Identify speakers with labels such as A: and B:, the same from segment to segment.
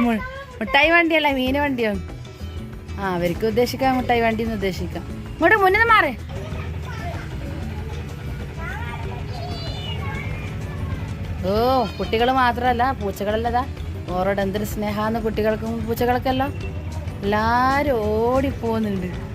A: മു- മിഠായി വണ്ടിയല്ല മീൻ വണ്ടിയോ? ആ അവർക്ക് ഉദ്ദേശിക്കാം മുട്ടായി വണ്ടി എന്ന് ഉദ്ദേശിക്കാം. ഇങ്ങോട്ട് മുന്നിൽ മാറ്. ഓ കുട്ടികൾ മാത്രമല്ല പൂച്ചകളല്ലതാ. ഓരോടെ എന്തൊരു സ്നേഹാന്ന് കുട്ടികൾക്കും പൂച്ചകൾക്കല്ലോ. എല്ലാരും ഓടിപ്പോകുന്നുണ്ട്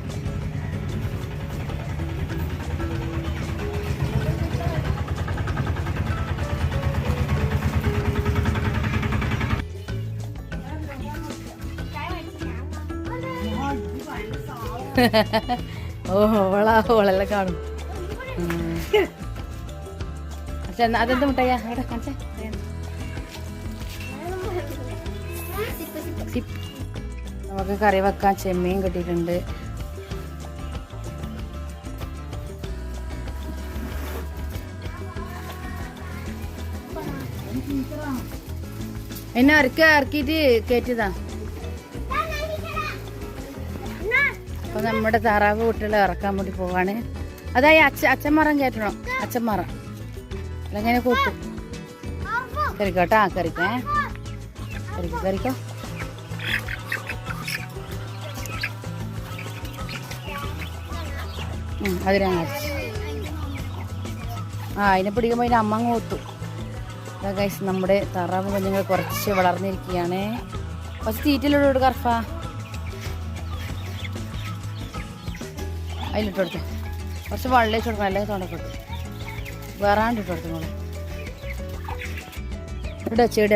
A: ഓ ഓളാ കാണും. പക്ഷെ അതെന്ത് മുട്ടയ്യാ? അവിടെ കാണിച്ചേ. നമുക്ക് കറി വെക്കാൻ ചെമ്മീൻ കിട്ടിയിട്ടുണ്ട്. എന്നെ ഇറക്കി ഇറക്കിയിട്ട് കയറ്റിയതാ. അപ്പൊ നമ്മുടെ താറാവ് കുട്ടികളെ ഇറക്കാൻ വേണ്ടി പോവാണ്. അതായി അച്ഛ അച്ഛന്മാറം കയറ്റണം അച്ഛന്മാറ. അല്ലെങ്കിൽ കൂട്ടും. കറിക്കോട്ടാ കറിക്കേ കറിക്കോ കറിക്കോ അതിനാ ആ അതിനെ പിടിക്കുമ്പോൾ അതിന്റെ അമ്മ കൂത്തു. നമ്മുടെ താറാവ് കുഞ്ഞുങ്ങൾ കുറച്ച് വളർന്നിരിക്കുകയാണ്. കുറച്ച് തീറ്റിലൂടെ കർഫാ അതിലിട്ട് കൊടുത്ത് കുറച്ച് വെള്ളം വെച്ച് കൊടുക്കണം അല്ലെങ്കിൽ തുണക്കിട്ടു വേറാണ്ട് ഇട്ട് കൊടുത്തു മോളെ. ഇവിടെ ചെടി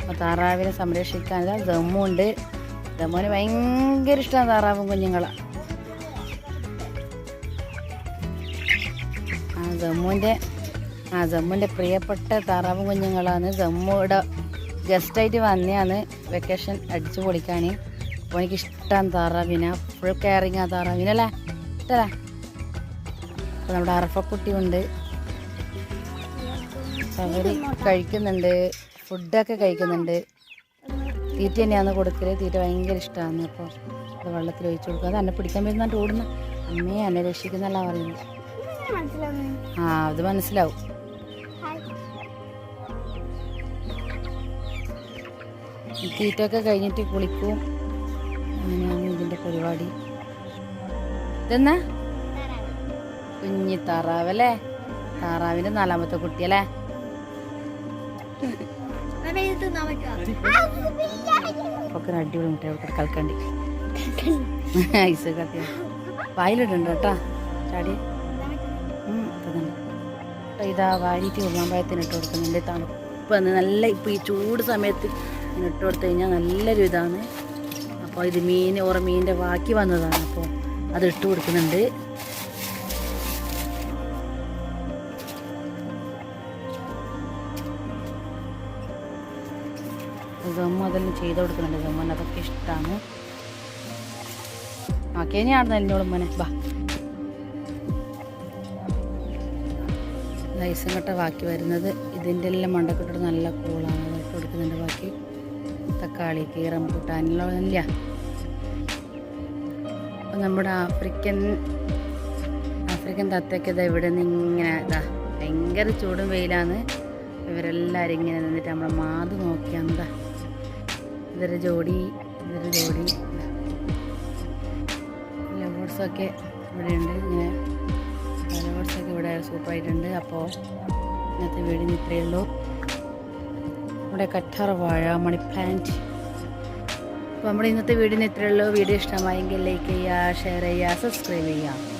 A: അപ്പോൾ താറാവിനെ സംരക്ഷിക്കാൻ ദമ്മുണ്ട് ദമ്മുവിന് ഭയങ്കര ഇഷ്ടമാണ് താറാവും കുഞ്ഞുങ്ങളെ. ആ ദമ്മുവിന്റെ ആ ദമ്മുവിന്റെ പ്രിയപ്പെട്ട താറാവും കുഞ്ഞുങ്ങളാണ്. ദമ്മുടെ ഗസ്റ്റായിട്ട് വന്നെയാണ്. വെക്കേഷൻ അടിച്ചു പൊളിക്കാൻ അപ്പോൾ എനിക്ക് ഇഷ്ടമാണ് താറാവിനെ. ഫുൾ കെയറിങ് ആ താറാവിനല്ലേ? ഇഷ്ടല്ലേ അപ്പോൾ നമ്മുടെ അറഫക്കുട്ടിയുണ്ട്. അവർ കഴിക്കുന്നുണ്ട്. ഫുഡൊക്കെ കഴിക്കുന്നുണ്ട്. തീറ്റ തന്നെയാണ് കൊടുക്കൽ. തീറ്റ ഭയങ്കര ഇഷ്ടമാണ് അപ്പോൾ അത് വെള്ളത്തിൽ ഒഴിച്ചു കൊടുക്കുക അത് എന്നെ പിടിക്കാൻ വരുന്നിട്ട് ഓടുന്ന അമ്മയെ എന്നെ രക്ഷിക്കുന്നല്ല പറയുന്നത്. ആ അത് മനസ്സിലാവും. തീറ്റൊക്കെ കഴിഞ്ഞിട്ട് കുളിക്കും. പരിപാടി. ഇതെന്നാ? കുഞ്ഞി താറാവല്ലേ? താറാവിന്റെ നാലാമത്തെ ഒക്കെ ഒരു അടിപൊളി മുട്ട കളിക്കണ്ടി ഐസ് കത്തിയ വായിലിട്ടുണ്ട് കേട്ടാ. ചാടി. ഇതാ വാരിയിട്ട് ഉള്ളാമ്പഴത്തിന് ഇട്ട് കൊടുക്കുന്നുണ്ട്. തണുപ്പ് നല്ല ഇപ്പൊ ഈ ചൂട് സമയത്ത് ഇട്ട് കൊടുത്തു കഴിഞ്ഞാൽ നല്ലൊരു ഇതാണ്. അപ്പോൾ ഇത് മീൻ ഓറ മീനിന്റെ ബാക്കി വന്നതാണ് അപ്പോൾ അത് ഇട്ട് കൊടുക്കുന്നുണ്ട്. ഗമ്മ അതെല്ലാം ചെയ്ത് കൊടുക്കുന്നുണ്ട്. ഗമ്മന് അതൊക്കെ ഇഷ്ടമാണ് ആ കേനിയാണെന്ന് എന്നോട് മോനെ ബാ. ലൈസും കട്ട ബാക്കി വരുന്നത്. ഇതിന്റെ എല്ലാം മണ്ടക്കിട്ടിട്ട് നല്ല കൂളാണ് അത് ഇട്ട് കൊടുക്കുന്നുണ്ട് ബാക്കി. തക്കാളി കീറം കൂട്ടാനുള്ളതല്ല അപ്പം നമ്മുടെ ആഫ്രിക്കൻ ആഫ്രിക്കൻ തത്തയ്ക്ക് ഇതാ ഇവിടെ നിന്ന് ഇങ്ങനെ ഇതാ ഭയങ്കര ചൂടും വെയിലാണ്. ഇവരെല്ലാവരും ഇങ്ങനെ നിന്നിട്ട് നമ്മളെ മാത് നോക്കിയാൽ എന്താ ഇതൊരു ജോഡി ഇതൊരു ജോഡി. ലവേഴ്സൊക്കെ ഇവിടെയുണ്ട്. ഇങ്ങനെ ലവേഴ്സൊക്കെ ഇവിടെ സൂപ്പറായിട്ടുണ്ട്. അപ്പോൾ ഇന്നത്തെ വീടിന് ഇത്രയേ ഉള്ളൂ. നമ്മുടെ കറ്റാർ വാഴ മണി പ്ലാന്റ്. അപ്പോൾ നമ്മുടെ ഇന്നത്തെ വീടിന് ഇത്രയുള്ളൂ വീഡിയോ ഇഷ്ടമായെങ്കിൽ ലൈക്ക് ചെയ്യുക ഷെയർ ചെയ്യുക സബ്സ്ക്രൈബ് ചെയ്യുക.